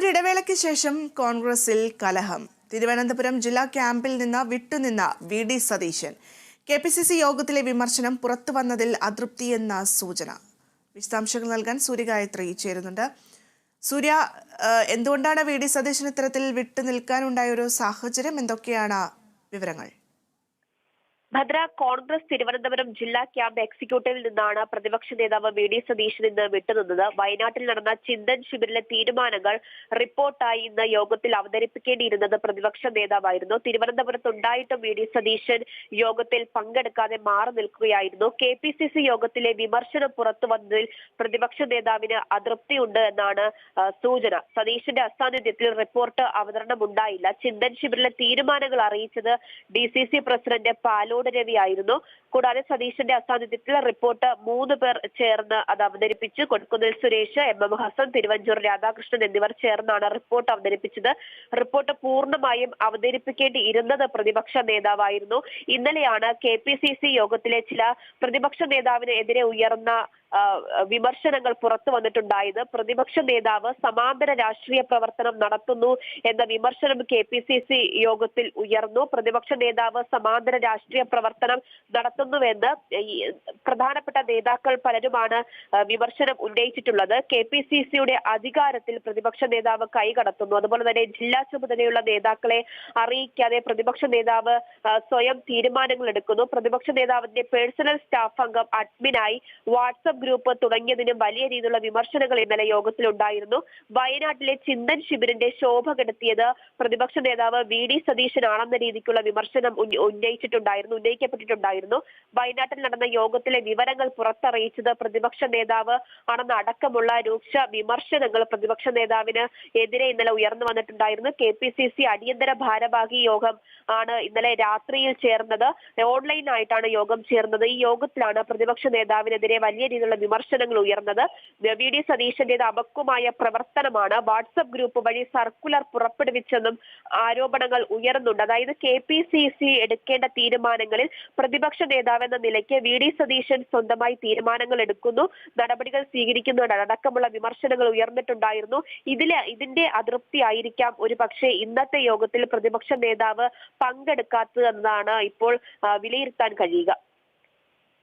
ഒരിടവേളയ്ക്ക് ശേഷം കോൺഗ്രസിൽ കലഹം. തിരുവനന്തപുരം ജില്ലാ ക്യാമ്പിൽ നിന്ന് വിട്ടുനിന്ന V D Satheesan. K P C C യോഗത്തിലെ വിമർശനം പുറത്തു വന്നതിൽ അതൃപ്തിയെന്ന സൂചന. വിശദാംശങ്ങൾ നൽകാൻ സൂര്യഗായത്രി ചേരുന്നുണ്ട്. സൂര്യ എന്തുകൊണ്ടാണ് വി ഡി സതീശൻ ഇത്തരത്തിൽ വിട്ടുനിൽക്കാനുണ്ടായ ഒരു സാഹചര്യം? എന്തൊക്കെയാണ് വിവരങ്ങൾ? ഭദ്ര കോൺഗ്രസ് തിരുവനന്തപുരം ജില്ലാ ക്യാമ്പ് എക്സിക്യൂട്ടീവിൽ നിന്നാണ് പ്രതിപക്ഷ നേതാവ് വി ഡി സതീശൻ ഇന്ന് വിട്ടുനിന്നത്. വയനാട്ടിൽ നടന്ന ചിന്തൻ ശിബിരിലെ തീരുമാനങ്ങൾ റിപ്പോർട്ടായി ഇന്ന് യോഗത്തിൽ അവതരിപ്പിക്കേണ്ടിയിരുന്നത് പ്രതിപക്ഷ നേതാവായിരുന്നു. തിരുവനന്തപുരത്തുണ്ടായിട്ടും വി ഡി സതീശൻ യോഗത്തിൽ പങ്കെടുക്കാതെ മാറി നിൽക്കുകയായിരുന്നു. കെ പി സി സി യോഗത്തിലെ വിമർശനം പുറത്തു വന്നതിൽ പ്രതിപക്ഷ നേതാവിന് അതൃപ്തിയുണ്ട് എന്നാണ് സൂചന. സതീശന്റെ അസാന്നിധ്യത്തിൽ റിപ്പോർട്ട് അവതരണം ഉണ്ടായില്ല ചിന്തൻ ശിബിരിലെ തീരുമാനങ്ങൾ അറിയിച്ചത് D C C president Palode Ravi ആയിരുന്നു. കൂടാതെ സതീശന്റെ അസാന്നിധ്യത്തിൽ റിപ്പോർട്ട് മൂന്ന് പേർ ചേർന്ന് അത് അവതരിപ്പിച്ചു. കൊടുക്കുന്നിൽ സുരേഷ് എം. എം. ഹസൻ തിരുവഞ്ചൂർ രാധാകൃഷ്ണൻ എന്നിവർ ചേർന്നാണ് റിപ്പോർട്ട് അവതരിപ്പിച്ചത്. റിപ്പോർട്ട് പൂർണമായും അവതരിപ്പിക്കേണ്ടി ഇരുന്നത് പ്രതിപക്ഷ നേതാവായിരുന്നു. ഇന്നലെയാണ് കെ പി സി സി യോഗത്തിലെ ചില പ്രതിപക്ഷ നേതാവിനെതിരെ ഉയർന്ന വിമർശനങ്ങൾ പുറത്തു വന്നിട്ടുണ്ടായത്. പ്രതിപക്ഷ നേതാവ് സമാന്തര രാഷ്ട്രീയ പ്രവർത്തനം നടത്തുന്നു എന്ന വിമർശനം കെ പി സി സി യോഗത്തിൽ ഉയർന്നു. പ്രതിപക്ഷ നേതാവ് സമാന്തര രാഷ്ട്രീയ പ്രവർത്തനം നടത്തുന്നുവെന്ന് പ്രധാനപ്പെട്ട നേതാക്കൾ പലരുമാണ് വിമർശനം ഉന്നയിച്ചിട്ടുള്ളത്. കെ പി സി സിയുടെ അധികാരത്തിൽ പ്രതിപക്ഷ നേതാവ് കൈകടത്തുന്നു. അതുപോലെ തന്നെ ജില്ലാ ചുമതലയുള്ള നേതാക്കളെ അറിയിക്കാതെ പ്രതിപക്ഷ നേതാവ് സ്വയം തീരുമാനങ്ങൾ എടുക്കുന്നു പ്രതിപക്ഷ നേതാവിന്റെ പേഴ്സണൽ സ്റ്റാഫ് അംഗം അഡ്മിനായി വാട്സപ്പ് ഗ്രൂപ്പ് തുടങ്ങിയതിനും വലിയ രീതിയിലുള്ള വിമർശനങ്ങൾ ഇന്നലെ യോഗത്തിലുണ്ടായിരുന്നു. വയനാട്ടിലെ ചിന്തൻ ശിബിരിന്റെ ശോഭ കെടുത്തിയത് പ്രതിപക്ഷ നേതാവ് വി ഡി സതീശനാണെന്ന രീതിക്കുള്ള വിമർശനം ഉന്ന- ഉന്നയിച്ചിട്ടുണ്ടായിരുന്നു. ഉന്നയിക്കപ്പെട്ടിട്ടുണ്ടായിരുന്നു. വയനാട്ടിൽ നടന്ന യോഗത്തിലെ വിവരങ്ങൾ പുറത്തറിയിച്ചത് പ്രതിപക്ഷ നേതാവ് ആണെന്ന അടക്കമുള്ള രൂക്ഷ വിമർശനങ്ങൾ പ്രതിപക്ഷ നേതാവിന് എതിരെ ഇന്നലെ ഉയർന്നു വന്നിട്ടുണ്ടായിരുന്നു. കെ പി സി സി അടിയന്തര ഭാരവാഹി യോഗം ആണ് ഇന്നലെ രാത്രിയിൽ ചേർന്നത്. ഓൺലൈനായിട്ടാണ് യോഗം ചേർന്നത്. ഈ യോഗത്തിലാണ് പ്രതിപക്ഷ നേതാവിനെതിരെ വലിയ രീതിയിലുള്ള വിമർശനങ്ങൾ ഉയർന്നത്. വി ഡി സതീശന്റേത് അപക്വമായ പ്രവർത്തനമാണ്. വാട്സപ്പ് ഗ്രൂപ്പ് വഴി സർക്കുലർ പുറപ്പെടുവിച്ചെന്നും ആരോപണങ്ങൾ ഉയർന്നുണ്ട് അതായത് കെ പി സി സി എടുക്കേണ്ട തീരുമാനങ്ങളിൽ പ്രതിപക്ഷ നേതാവെന്ന നിലയ്ക്ക് വി ഡി സതീശൻ സ്വന്തമായി തീരുമാനങ്ങൾ എടുക്കുന്നു നടപടികൾ സ്വീകരിക്കുന്നതടക്കമുള്ള വിമർശനങ്ങൾ ഉയർന്നിട്ടുണ്ടായിരുന്നു. ഇതിലെ ഇതിന്റെ അതൃപ്തി ആയിരിക്കാം ഒരു പക്ഷേ ഇന്നത്തെ യോഗത്തിൽ പ്രതിപക്ഷ നേതാവ് പങ്കെടുക്കാത്തതെന്നാണ് ഇപ്പോൾ വിലയിരുത്താൻ കഴിയുക.